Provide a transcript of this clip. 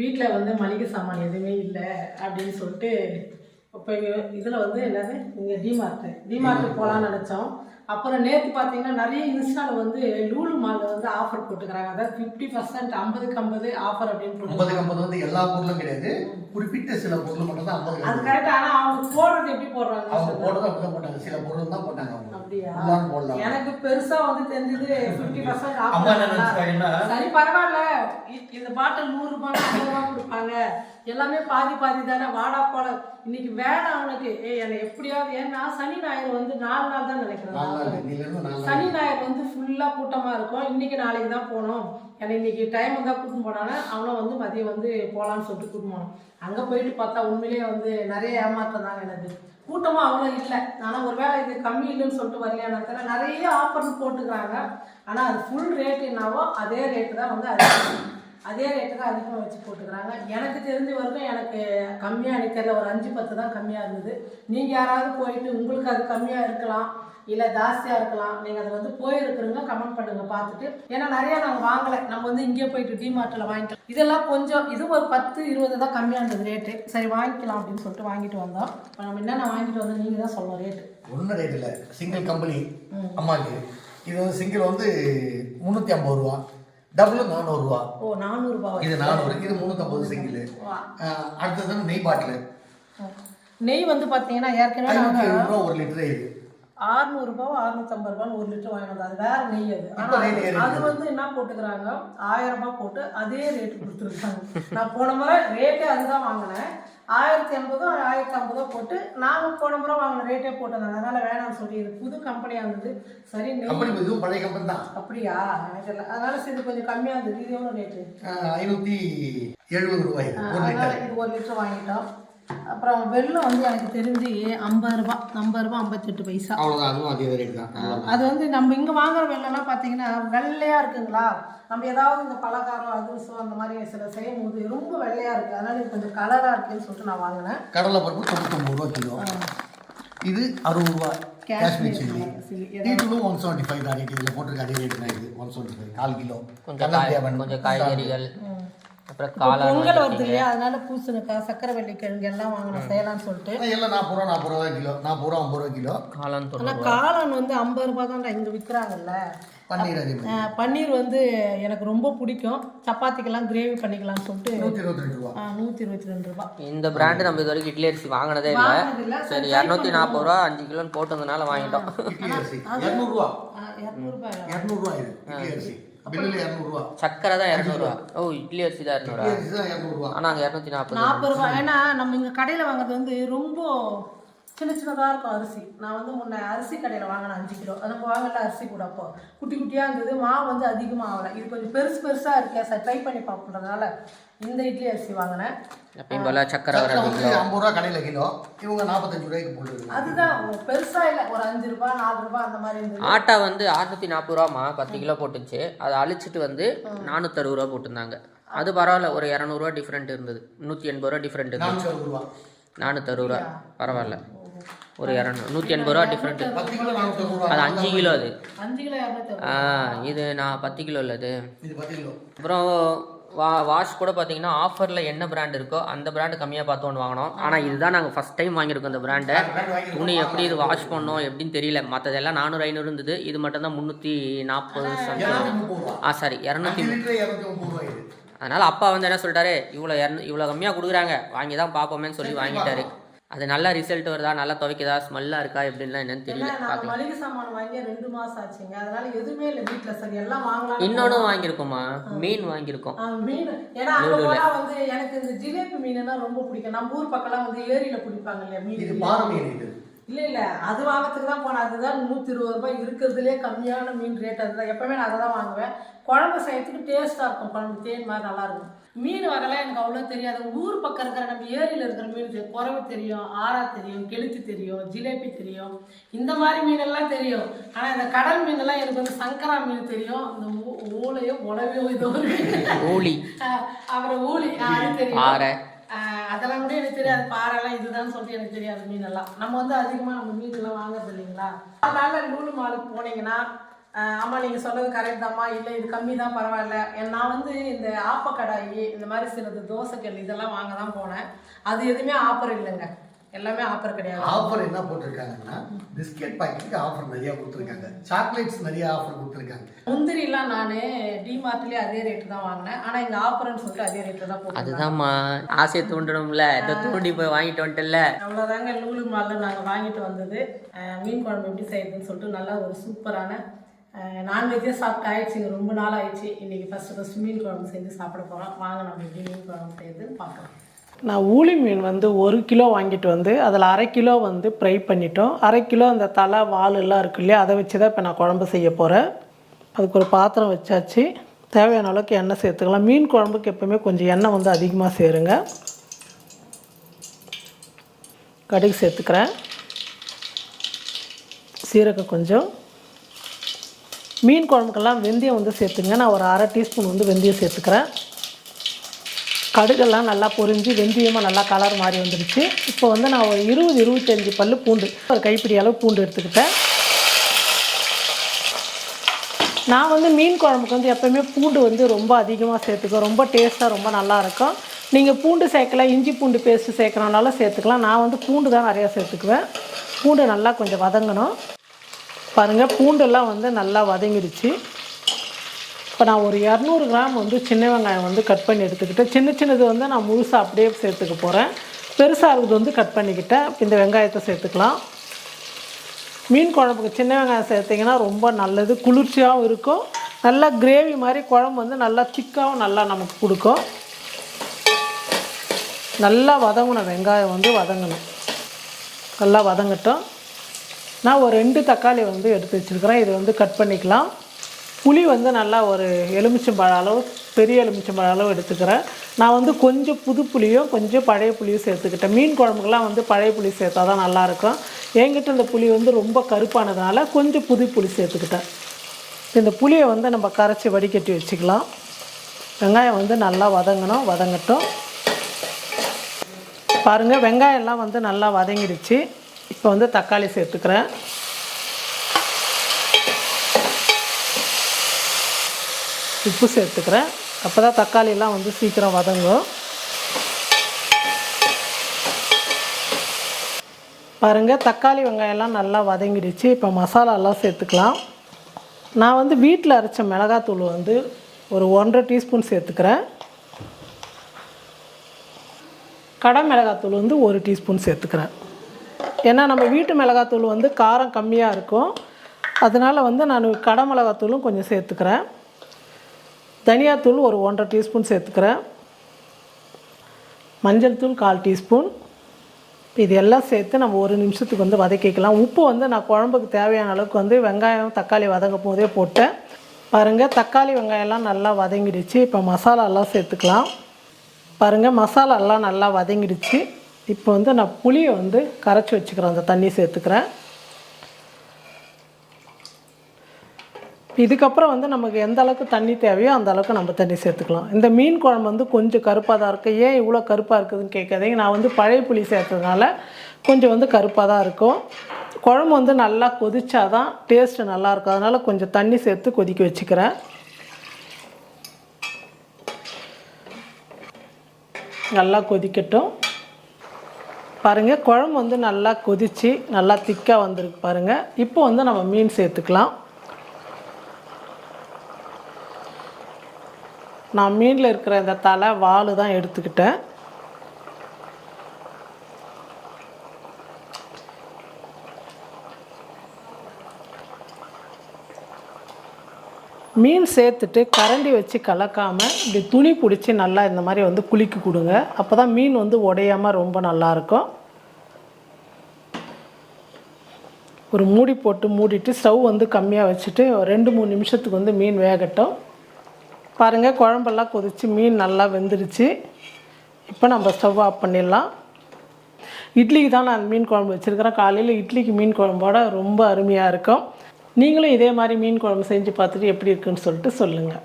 வீட்டில் வந்து மளிகை சாமான் எதுவுமே இல்லை அப்படின்னு சொல்லிட்டு இப்போ இதில் வந்து என்னது இங்கே டிமார்ட்டு டிமார்ட்டு போகலான்னு நினச்சோம். அப்புறம் நேற்று பார்த்தீங்கன்னா நிறைய இன்ஸ்டாவில் வந்து லூலு மாலில் வந்து ஆஃபர் போட்டுக்கிறாங்க. அதாவது ஃபிஃப்டி பர்சன்ட் ஐம்பதுக்கு ஐம்பது ஆஃபர் அப்படின்னு ஐம்பதுக்கு ஐம்பது வந்து எல்லா பொருளும் கிடையாது. குறிப்பிட்ட சில பொருள் மட்டும் தான் ஐம்பது. அது கரெக்ட் ஆனால் அவங்க போடுறது எப்படி போடுறாங்க அவங்க அப்படிதான் போட்டாங்க. சில பொருள் தான் போட்டாங்க அவங்க. அப்படியா? எல்லாம் போடலாம். எனக்கு பெருசா வந்து தெரிஞ்சது ஃபிஃப்டி பர்சன்ட் சரி பரவாயில்ல. இந்த பாட்டில் நூறு ரூபாய் ஐம்பது ரூபாய் கொடுப்பாங்க. எல்லாமே பாதி பாதி தானே? வாடா போல. இன்னைக்கு வேணாம் அவனுக்கு ஏய் என்னை எப்படியாவது ஏன்னா சனி ஞாயிறு வந்து நாலு நாள் தான் நினைக்கிறேன். சனி ஞாயிறு வந்து ஃபுல்லாக கூட்டமாக இருக்கும். இன்னைக்கு நாளைக்கு தான் போகணும். எனக்கு இன்னைக்கு டைம் தான் கூட்டின்னு போனானே அவனும் வந்து மதியம் வந்து போகலான்னு சொல்லிட்டு கூட்டின்னு போனோம் அங்கே போயிட்டு பார்த்தா உண்மையிலேயே வந்து நிறைய ஏமாற்றம் தாங்க எனக்கு. கூட்டமாக அவ்வளோ இல்லை. ஆனால் ஒருவேளை இது கம்மி இல்லைன்னு சொல்லிட்டு வரலையான்னு தெரியல. நிறைய ஆஃபர்னு போட்டுக்கிறாங்க. ஆனால் அது ஃபுல் ரேட் என்னவோ அதே ரேட்டு தான் வந்து அதிகம். அதே ரேட்டு தான் அதிகமாக வச்சு போட்டுக்கிறாங்க. எனக்கு தெரிஞ்ச வரைக்கும் எனக்கு கம்மியாக தெரியல ஒரு அஞ்சு பத்து தான் கம்மியாக இருந்தது. நீங்கள் யாராவது போயிட்டு உங்களுக்கு அது கம்மியாக இருக்கலாம் இல்லை ஜாஸ்தியாக இருக்கலாம் நீங்கள் அதை வந்து போயிருக்கிறவங்க கமெண்ட் பண்ணுங்கள் பார்த்துட்டு. ஏன்னா நிறையா நாங்கள் வாங்கலை. நம்ம வந்து இங்கே போயிட்டு டிமார்ட்டில் வாங்கிக்கலாம். இதெல்லாம் கொஞ்சம் இது ஒரு பத்து இருபது தான் கம்மியாக இருந்தது ரேட்டு சரி வாங்கிக்கலாம் அப்படின்னு சொல்லிட்டு வாங்கிட்டு வந்தோம். இப்போ நம்ம என்னென்ன வாங்கிட்டு வந்தோம் நீங்கள் தான் சொல்லணும் ரேட்டு ஒன்றும் ரேட் இல்லை. சிங்கிள் கம்பெனி அம்மாக்கு. இது வந்து சிங்கிள் வந்து முந்நூற்றி ஐம்பது ரூபா. டபுள் நானூறுரூவா ஓ நானூறுபா இது நானூறு இது முந்நூற்றம்பது சிங்கிள் அடுத்தது நெய் பாட்டில். நெய் வந்து பார்த்தீங்கன்னா ஏற்கனவே ரூபா ஒரு லிட்டரே இது. ஆறுநூறுபா அறுநூத்தம்பது ரூபான்னு ஒரு லிட்டர் வாங்கினது அது வேற நெய் அது. அது வந்து என்ன போட்டுக்கிறாங்க? ஆயிரம் ரூபாய் போட்டு அதே ரேட் கொடுத்துருக்காங்க. நான் போன முறை ரேட்டே அதுதான் வாங்கினேன். ஆயிரத்தி எண்பதோ ஆயிரத்தி ஐம்பதோ போட்டு நாங்கள் போன முறை வாங்கின ரேட்டே போட்டிருந்தாங்க அதனால வேணாம்னு சொல்லி இது புது கம்பெனியாக இருந்தது. சரி இதுவும் பழைய கம்பெனி தான். அப்படியா? எனக்கு தெரியல. அதனால சரி கொஞ்சம் கம்மியாக இருந்தது. இது எவ்வளோ ரேட்டு ஐநூற்றி எழுபது ரூபாய். அதனால இது ஒரு லிட்டர் வாங்கிட்டோம். அப்புறம் வெள்ளம் வந்து எனக்கு தெரிஞ்சு ஐம்பது ரூபா ஐம்பது ரூபா ஐம்பத்தெட்டு பைசா. அவ்வளோதான் அதுவும் அதே ரேட் தான். அது வந்து நம்ம இங்கே வாங்குற வெள்ளம்லாம் பார்த்தீங்கன்னா வெள்ளையாக இருக்குங்களா? நம்ம ஏதாவது இந்த பலகாரம் அதிரசம் அந்த மாதிரி சில செய்யும் போது ரொம்ப வெள்ளையாக இருக்குது அதனால இது கொஞ்சம் கலராக இருக்குன்னு சொல்லிட்டு நான் வாங்கினேன். கடலை பருப்பு தொண்ணூத்தொம்பது ரூபா கிலோ. இது அறுபது ரூபா. காஷ்மீர் சில்லி. டீட்டலும் ஒன் செவன்ட்டி ஃபைவ் தான் ரேட் இதில் போட்டிருக்க அதே ரேட் தான் இது. ஒன் செவன்ட்டி ஃபைவ் கால் கிலோ. கொஞ்சம் கொஞ்சம் காய்கறிகள். அப்புறம் காளான் பொங்கல் வருது இல்லையா? அதனால பூசணிக்காய் சக்கரை வெள்ளிக்கிழங்கு எல்லாம் வாங்கணும். செய்யலாம்னு சொல்லிட்டு. எல்லாம் நாற்பது ரூபா நாற்பது ரூபா கிலோ. நாற்பது ரூபா ஐம்பது ரூபா கிலோ. காளான் ஆனால் காளான் வந்து ஐம்பது ரூபாய் தான் இங்கே விற்கிறாங்கல்ல பன்னீர் பன்னீர் வந்து எனக்கு ரொம்ப பிடிக்கும். சப்பாத்திக்கெல்லாம் கிரேவி பண்ணிக்கலாம்னு சொல்லிட்டு. நூற்றி இருபத்தி ரெண்டு ரூபா. நூற்றி இருபத்தி ரெண்டு ரூபாய் இந்த பிராண்டு நம்ம இது வரைக்கும் இட்லி அரிசி வாங்கினதே இல்லை. சரி இரநூத்தி நாற்பது ரூபா அஞ்சு கிலோன்னு போட்டதுனால வாங்கிட்டோம். இரநூறுவா இரநூறுபா இரநூறுவா இது இட்லி அரிசி. பில்லில் இரநூறுவா. சக்கரை தான் இரநூறுவா. ஓ இட்லி அரிசி தான் இரநூறுவா. இட்லி அரிசி தான் இரநூறுவா. ஆனால் இரநூத்தி நாற்பது நாற்பது ரூபாய் ஏன்னா நம்ம இங்கே கடையில் வாங்குறது வந்து ரொம்ப சின்ன சின்னதாக இருக்கும் அரிசி. நான் வந்து முன்ன அரிசி கடையில் வாங்கினேன் அஞ்சு கிலோ. அது நம்ம வாங்கல அரிசி கூட அப்போ. குட்டி குட்டியாக இருந்தது. மாவு வந்து அதிகமாக ஆகலை. இது கொஞ்சம் பெருசு பெருசாக இருக்கே சார் ட்ரை பண்ணி பார்ப்போன்றதுனால இந்த இட்லி அரிசி வாங்கினேன். எப்பயும் போல சக்கரை ஒரு ஐம்பது ரூபா கடையில் கிலோ. இவங்க நாற்பத்தஞ்சு ரூபாய்க்கு போட்டுருக்காங்க அதுதான் பெருசாக இல்லை. ஒரு அஞ்சு ரூபாய் நாலு ரூபாய் அந்த மாதிரி இருந்தது. ஆட்டா வந்து அறுநூத்தி நாற்பது ரூபாமா பத்து கிலோ போட்டுச்சு. அதை அழிச்சிட்டு வந்து நானூற்றறுபது ரூபா போட்டிருந்தாங்க. அது பரவாயில்ல. ஒரு இரநூறுவா டிஃப்ரெண்ட் இருந்தது. நூற்றி எண்பது ரூபா டிஃப்ரெண்ட் இருந்தது. ரூபா. நானூற்றறுபது ரூபா. பரவாயில்ல. ஒரு இரநூறு நூற்றி எண்பது ரூபா டிஃப்ரெண்ட் பத்து கிலோ நானூற்றி அறுபது ரூபா. அது அஞ்சு கிலோ அது. அஞ்சு கிலோ இது நான் பத்து கிலோ இல்லை அது. இது பத்து கிலோ. அப்புறம் வா வாஷ் கூட பார்த்தீங்கன்னா ஆஃபரில் என்ன பிராண்ட் இருக்கோ அந்த பிராண்டு கம்மியாக பார்த்து ஒன்று வாங்கினோம் ஆனால் இதுதான் நாங்கள் ஃபஸ்ட் டைம் வாங்கியிருக்கோம் இந்த பிராண்டை துணி எப்படி இது வாஷ் பண்ணோம் எப்படின்னு தெரியல. மற்றதெல்லாம் நானூறு ஐநூறு இருந்தது. இது மட்டும் தான் முந்நூற்றி நாற்பது ஆ சாரி இரநூத்தி அதனால் அப்பா வந்து என்ன சொல்லிட்டாரு? இவ்வளோ இரநூ இவ்வளோ கம்மியாக கொடுக்குறாங்க. வாங்கி தான் பார்ப்போமேன்னு சொல்லி வாங்கிட்டாரு. அது நல்லா ரிசல்ட் வருதா நல்லா துவைக்குதா ஸ்மெல்லாக இருக்கா எப்படின்லாம் என்னன்னு தெரியல பார்க்கலாம் மளிகை சாமான் வாங்கி ரெண்டு மாதம் ஆச்சுங்க. அதனால எதுவுமே இல்லை வீட்டில் சரி எல்லாம் வாங்கலாம் இன்னொன்று வாங்கியிருக்கோமா? மீன் வாங்கியிருக்கோம். மீன். ஏன்னா வந்து எனக்கு இந்த ஜிலேபி மீனுன்னா ரொம்ப பிடிக்கும். நம்ம ஊர் பக்கம்லாம் வந்து ஏரியில பிடிப்பாங்க இல்லையா மீன் இது பாறை மீன் இது. இல்ல இல்ல. அது வாங்கறதுக்கு தான் போனேன். அதுதான் நூத்தி இருபது ரூபாய் இருக்கிறதுலே கம்மியான மீன் ரேட் அதுதான். எப்பவுமே நான் அதை தான் வாங்குவேன். குழம்பு செய்யறதுக்கு டேஸ்டா இருக்கும். குழம்பு தேன் மாதிரி நல்லா இருக்கும். மீன் வகைலாம் எனக்கு அவ்வளோ தெரியாது. ஊர் பக்கம் இருக்கிற நம்ம ஏரியில இருக்கிற மீன் குறவு தெரியும் ஆறா தெரியும் கெளுத்தி தெரியும் ஜிலேபி தெரியும். இந்த மாதிரி மீனெல்லாம் தெரியும். ஆனா இந்த கடல் மீனெல்லாம் எனக்கு வந்து சங்கரா மீன் தெரியும். இந்த ஊ- ஊளையோ உழவையோ இதோ ஊழி அப்புறம் ஊழி அது தெரியும். அதெல்லாம் கூட எனக்கு தெரியாது. பாறைலாம் இதுதான் சொல்லிட்டு எனக்கு தெரியாது மீனெல்லாம். நம்ம வந்து அதிகமாக நம்ம மீனெல்லாம் வாங்குறது இல்லைங்களா? அதனால லூலு மாலுக்கு போனீங்கன்னா ஆஹ் அம்மா நீங்கள் சொன்னது கரெக்ட் தாம்மா. இல்லை இது கம்மி தான் பரவாயில்ல நான் வந்து இந்த ஆப்பக்கடாயி இந்த மாதிரி சிலது தோசைக்கல் இதெல்லாம் வாங்க தான் போனேன். அது எதுவுமே ஆஃபர் இல்லைங்க. எல்லாமே ஆஃபர் கிடையாது. ஆஃபர் என்ன போட்டிருக்காங்கன்னா பிஸ்கெட் பாக்கெட்டுக்கு ஆஃபர் நிறைய கொடுத்துருக்காங்க. சாக்லேட்ஸ் நிறைய ஆஃபர் கொடுத்துருக்காங்க. முந்திரிலாம் நான் டிமார்ட்லேயே அதே ரேட்டு தான் வாங்கினேன். ஆனால் இங்கே ஆஃபர்னு சொல்லிட்டு அதே ரேட்டு தான் போட்டு அதுதான்மா ஆசையை தூண்டணும்ல இதை தூண்டி போய் வாங்கிட்டு வந்துட்டல அவ்வளோதாங்க லூலு மாலில் நாங்கள் வாங்கிட்டு வந்தது. மீன் குழம்பு எப்படி செய்யுதுன்னு சொல்லிட்டு நல்லா ஒரு சூப்பரான நான்வெஜ்ஜே சாப்பிட்டு ஆயிடுச்சு ரொம்ப நாள் ஆயிடுச்சு இன்றைக்கி ஃபஸ்ட்டு ஃபஸ்ட் மீன் குழம்பு செஞ்சு சாப்பிட போகிறோம் வாங்க நம்ம எப்படி மீன் குழம்பு செய்யுதுன்னு பார்க்கலாம். நான் ஊளி மீன் வந்து ஒரு கிலோ வாங்கிட்டு வந்து அதில் அரை கிலோ வந்து ஃப்ரை பண்ணிட்டோம். அரை கிலோ அந்த தலை வால் எல்லாம் இருக்கு இல்லையா அதை வச்சு தான் இப்போ நான் குழம்பு செய்ய போகிறேன் அதுக்கு ஒரு பாத்திரம் வச்சாச்சு. தேவையான அளவுக்கு எண்ணெய் சேர்த்துக்கலாம். மீன் குழம்புக்கு எப்போவுமே கொஞ்சம் எண்ணெய் வந்து அதிகமாக சேருங்க. கடுகு சேர்த்துக்கிறேன். சீரகம் கொஞ்சம். மீன் குழம்புக்கெல்லாம் வெந்தயம் வந்து சேர்த்துங்க. நான் ஒரு அரை டீஸ்பூன் வந்து வெந்தயம் சேர்த்துக்கிறேன். கடுகெல்லாம் நல்லா பொரிஞ்சு வெந்தயமாக நல்லா கலர் மாதிரி வந்துடுச்சு இப்போ வந்து நான் ஒரு இருபது இருபத்தஞ்சி பல்லு பூண்டு ஒரு கைப்பிடி அளவு பூண்டு எடுத்துக்கிட்டேன். நான் வந்து மீன் குழம்புக்கு வந்து எப்போயுமே பூண்டு வந்து ரொம்ப அதிகமாக சேர்த்துக்குவேன். ரொம்ப டேஸ்ட்டாக ரொம்ப நல்லா இருக்கும். நீங்கள் பூண்டு சேர்க்கலாம் இஞ்சி பூண்டு பேஸ்ட்டு சேர்க்குறனால சேர்த்துக்கலாம். நான் வந்து பூண்டு தான் நிறையா சேர்த்துக்குவேன். பூண்டு நல்லா கொஞ்சம் வதங்கணும். பாருங்கள் பூண்டெல்லாம் வந்து நல்லா வதங்கிடுச்சு இப்போ நான் ஒரு இரநூறு கிராம் வந்து சின்ன வெங்காயம் வந்து கட் பண்ணி எடுத்துக்கிட்டேன். சின்ன சின்னது வந்து நான் முழுசாக அப்படியே சேர்த்துக்க போகிறேன் பெருசாக இருக்கிறது வந்து கட் பண்ணிக்கிட்டேன். இப்போ இந்த வெங்காயத்தை சேர்த்துக்கலாம். மீன் குழம்புக்கு சின்ன வெங்காயம் சேர்த்திங்கன்னா ரொம்ப நல்லது. குளிர்ச்சியாகவும் இருக்கும். நல்லா கிரேவி மாதிரி குழம்பு வந்து நல்லா திக்காகவும் நல்லா நமக்கு கொடுக்கும். நல்லா வதங்கணும் வெங்காயம் வந்து வதங்கணும். நல்லா வதங்கட்டும். நான் ஒரு ரெண்டு தக்காளி வந்து எடுத்து வச்சுருக்கிறேன். இது வந்து கட் பண்ணிக்கலாம். புளி வந்து நல்லா ஒரு எலுமிச்சம்பழ அளவு பெரிய எலுமிச்சம்பழ அளவு எடுத்துக்கிறேன். நான் வந்து கொஞ்சம் புது புளியும் கொஞ்சம் பழைய புளியும் சேர்த்துக்கிட்டேன். மீன் குழம்புக்கெல்லாம் வந்து பழைய புளி சேர்த்தா தான் நல்லாயிருக்கும் என்கிட்ட இந்த புளி வந்து ரொம்ப கருப்பானதுனால கொஞ்சம் புது புளி சேர்த்துக்கிட்டேன். இந்த புளியை வந்து நம்ம கரைச்சி வடிகட்டி வச்சுக்கலாம். வெங்காயம் வந்து நல்லா வதங்கணும் வதங்கட்டும். பாருங்கள் வெங்காயம்லாம் வந்து நல்லா வதங்கிடுச்சு. இப்போ வந்து தக்காளி சேர்த்துக்கிறேன். உப்பு சேர்த்துக்கிறேன். அப்போ தான் தக்காளிலாம் வந்து சீக்கிரம் வதங்கும். பாருங்கள் தக்காளி வெங்காயம்லாம் நல்லா வதங்கிடுச்சு. இப்போ மசாலாலாம் சேர்த்துக்கலாம். நான் வந்து வீட்டில் அரைச்ச மிளகாத்தூள் வந்து ஒரு ஒன்றரை டீஸ்பூன் சேர்த்துக்கிறேன். கடை மிளகாத்தூள் வந்து ஒரு டீஸ்பூன் சேர்த்துக்கிறேன். ஏன்னா நம்ம வீட்டு மிளகாத்தூள் வந்து காரம் கம்மியாக இருக்கும். அதனால் வந்து நான் கடை மிளகாத்தூளும் கொஞ்சம் சேர்த்துக்கிறேன். தனியாத்தூள் ஒரு ஒன்றரை டீஸ்பூன் சேர்த்துக்கிறேன். மஞ்சள் தூள் கால் டீஸ்பூன். இது எல்லாம் சேர்த்து நம்ம ஒரு நிமிஷத்துக்கு வந்து வதக்கிக்கலாம். உப்பு வந்து நான் குழம்புக்கு தேவையான அளவுக்கு வந்து வெங்காயம் தக்காளி வதங்கும் போதே போட்டேன். பாருங்கள் தக்காளி வெங்காயம்லாம் நல்லா வதங்கிடுச்சு. இப்போ மசாலாலாம் சேர்த்துக்கலாம். பாருங்கள் மசாலாலாம் நல்லா வதங்கிடுச்சு. இப்போ வந்து நான் புளியை வந்து கரைச்சி வச்சுக்கிறேன் அந்த தண்ணி சேர்த்துக்கிறேன். இதுக்கப்புறம் வந்து நமக்கு எந்த அளவுக்கு தண்ணி தேவையோ அந்த அளவுக்கு நம்ம தண்ணி சேர்த்துக்கலாம். இந்த மீன் குழம்பு வந்து கொஞ்சம் கருப்பாக தான் இருக்குது ஏன் இவ்வளோ கருப்பாக இருக்குதுன்னு கேட்காதீங்க. நான் வந்து பழைய புளி சேர்த்ததுனால கொஞ்சம் வந்து கருப்பாக தான் இருக்கும். குழம்பு வந்து நல்லா கொதிச்சா தான் டேஸ்ட்டு நல்லாயிருக்கும் அதனால் கொஞ்சம் தண்ணி சேர்த்து கொதிக்க வச்சுக்கிறேன். நல்லா கொதிக்கட்டும். பாருங்கள் குழம்பு வந்து நல்லா கொதித்து நல்லா திக்காக வந்திருக்கு பாருங்கள் இப்போ வந்து நம்ம மீன் சேர்த்துக்கலாம். நான் மீனில் இருக்கிற இந்த தலை வால் தான் எடுத்துக்கிட்டேன். மீன் சேர்த்துட்டு கரண்டி வச்சு கலக்காமல் இப்படி துணி பிடிச்சி நல்லா இந்த மாதிரி வந்து குலுக்கி கொடுங்க. அப்போ தான் மீன் வந்து உடையாமல் ரொம்ப நல்லாயிருக்கும் ஒரு மூடி போட்டு மூடிட்டு ஸ்டவ் வந்து கம்மியாக வச்சுட்டு ஒரு ரெண்டு மூணு நிமிஷத்துக்கு வந்து மீன் வேகட்டும். பாருங்கள் குழம்பெல்லாம் கொதித்து மீன் நல்லா வெந்துருச்சு. இப்போ நம்ம ஸ்டவ் ஆஃப் பண்ணிடலாம். இட்லிக்கு தான் நான் மீன் குழம்பு வச்சுருக்கிறேன். காலையில் இட்லிக்கு மீன் குழம்போட ரொம்ப அருமையாக இருக்கும். நீங்களும் இதே மாதிரி மீன் குழம்பு செஞ்சு பார்த்துட்டு எப்படி இருக்குன்னு சொல்லிட்டு சொல்லுங்கள்